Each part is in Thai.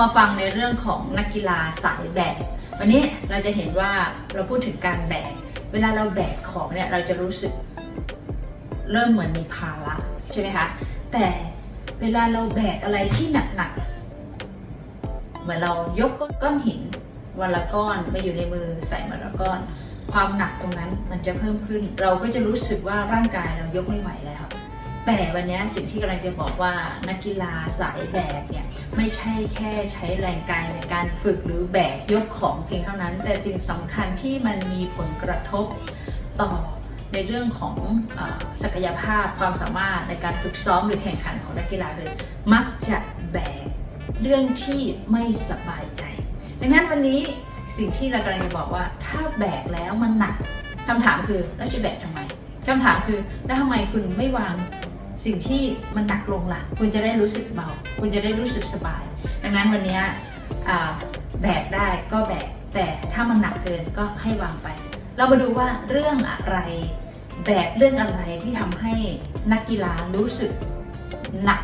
มาฟังในเรื่องของนักกีฬาสายแบก วันนี้เราจะเห็นว่าเราพูดถึงการแบก เวลาเราแบกของเนี่ยเราจะรู้สึก เริ่มเหมือนมีภาระใช่ไหมคะ แต่เวลาเราแบกอะไรที่หนักๆ เหมือนเรายกก้อนหินวันละก้อนมาอยู่ในมือใส่วันละก้อน ความหนักตรงนั้นมันจะเพิ่มขึ้น เราก็จะรู้สึกว่าร่างกายเรายกไม่ไหวแล้ว แต่วันนี้สิ่งที่กำลังจะบอกว่านักกีฬาสายแบกเนี่ยไม่ใช่แค่ใช้แรงกายในการฝึกหรือแบกยกของเพียงเท่านั้น แต่สิ่งสำคัญที่มันมีผลกระทบต่อในเรื่องของอศักยภาพความสามารถในการฝึกซ้อมหรือแข่งขันของนักกีฬาเลย มักจะแบกเรื่องที่ไม่สบายใจ ดังนั้นวันนี้สิ่งที่เรากำลังจะบอกว่าถ้าแบกแล้วมันหนักคำถามคือแล้วจะแบกทำไมคำถามคือแล้วทำไมคุณไม่วาง สิ่งที่มันหนักลงล่ะ คุณจะได้รู้สึกเบา คุณจะได้รู้สึกสบาย ดังนั้นวันนี้แบกได้ก็แบก แต่ถ้ามันหนักเกินก็ให้วางไป เรามาดูว่าเรื่องอะไรแบกเรื่องอะไรที่ทำให้นักกีฬารู้สึกหนัก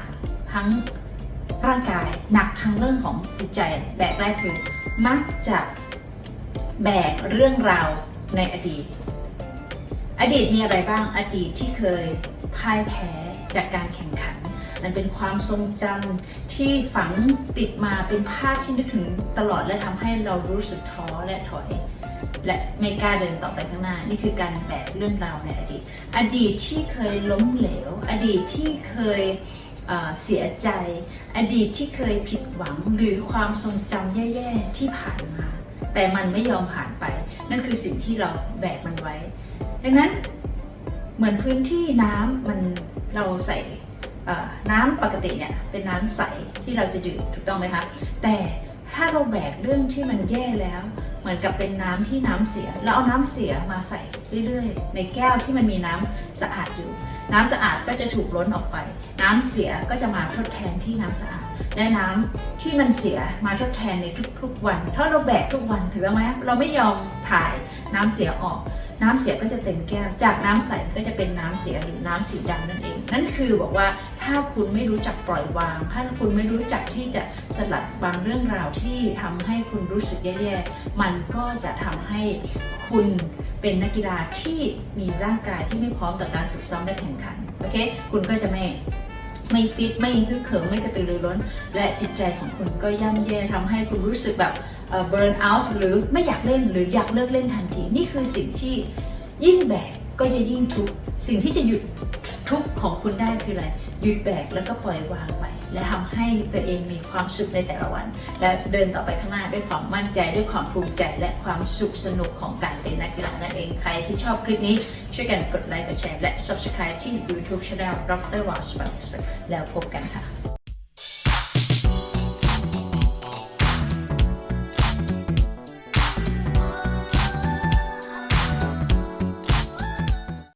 ทั้งร่างกายหนักทั้งเรื่องของจิตใจแบกแรกคือมักจะแบกเรื่องราวในอดีต อดีตมีอะไรบ้างอดีตที่เคยพ่ายแพ้จากการแข่งขัน มันเป็นความทรงจำที่ฝังติดมาเป็นภาพที่นึกถึงตลอดและทำให้เรารู้สึกท้อและถอย และไม่กล้าเดินต่อไปข้างหน้า นี่คือการแบกเรื่องราวในอดีต อดีตที่เคยล้มเหลว อดีตที่เคยเอ่อเสียใจ อดีตที่เคยผิดหวังหรือความทรงจำแย่ๆที่ผ่านมา แต่มันไม่ยอมผ่านไป นั่นคือสิ่งที่เราแบกมันไว้ ดังนั้นเหมือนพื้นที่น้ำมันเราใส่น้ำปกติเนี่ยเป็นน้ำใสที่เราจะดื่มถูกต้องไหมคะแต่ถ้าเราแบกเรื่องที่มันแย่แล้ว เหมือนกับเป็นน้ำที่น้ำเสีย แล้วเอาน้ำเสียมาใส่เรื่อยๆ ในแก้วที่มันมีน้ำสะอาดอยู่ น้ำสะอาดก็จะถูกล้นออกไป น้ำเสียก็จะมาทดแทนที่น้ำสะอาด และน้ำที่มันเสียมาทดแทนในทุกๆวัน ถ้าเราแบกทุกวันถือไหมเราไม่ยอมถ่ายน้ำเสียออก น้ำเสียก็จะเต็มแก้ว จากน้ำใสก็จะเป็นน้ำเสียหรือน้ำสีดำนั่นเอง นั่นคือบอกว่าถ้าคุณไม่รู้จักปล่อยวาง ถ้าคุณไม่รู้จักที่จะสลัดบางเรื่องราวที่ทำให้คุณรู้สึกแย่ๆ มันก็จะทำให้คุณเป็นนักกีฬาที่มีร่างกายที่ไม่พร้อมต่อการฝึกซ้อมและแข่งขัน โอเค คุณก็จะไม่ ไม่ฟิตไม่ฮึกเหิมไม่กระตือรือร้น และจิตใจของคุณก็ย่ำแย่ทำให้คุณรู้สึกแบบเบิร์นเอาท์หรือไม่อยากเล่นหรืออยากเลิกเล่นทันที นี่คือสิ่งที่ยิ่งแบกก็จะยิ่งทุกข์สิ่งที่จะหยุดทุกข์ของคุณได้คืออะไร หยุดแบกแล้วก็ปล่อยวางไป และทำให้ตัวเองมีความสุขในแต่ละวัน และเดินต่อไปข้างหน้าด้วยความมั่นใจด้วยความภูมิใจ และความสุขสนุกของการเป็นนักกีฬานั่นเองใครที่ชอบคลิปนี้ช่วยกันกดไลค์กดแชร์และ subscribe ที่ YouTube Channel Dr. w a s p แล้วพบกันค่ะ